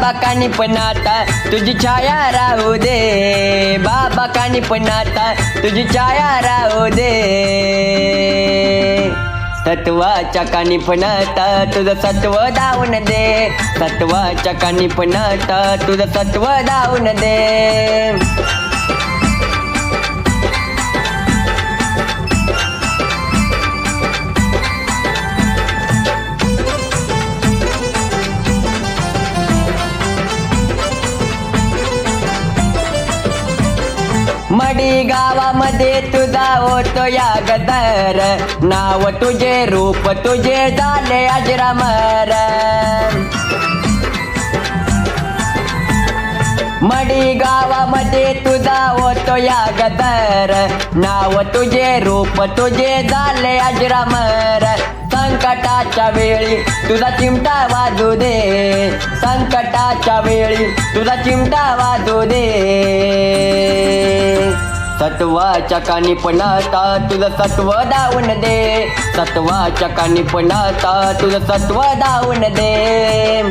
बाबा कानी पण आता तुझी छाया राहू दे. बाबा कानी पण आता तुझी छाया राहू दे. सत्वाच्या कानी पण आता तुझं सत्व धावून दे. सत्वाच्या कानी पण आता तुझं सत्व धावून दे. मडी गावामध्ये तुझा होतो या गदर. नाव तुझे रूप तुझे झाले अजरामर. मडी गावामध्ये तुझा होतो या गदर. नाव तुझे रूप तुझे झाले अजरामर. संकटाच्या वेळी तुझा चिमटा वाजू दे. संकटाच्या वेळी तुझा चिमटा वाजू दे. सत्वाच्या कानी पण आता तुझं सत्व दावून दे. सत्वाच्या कानी पण आता तुझं सत्व दावून दे.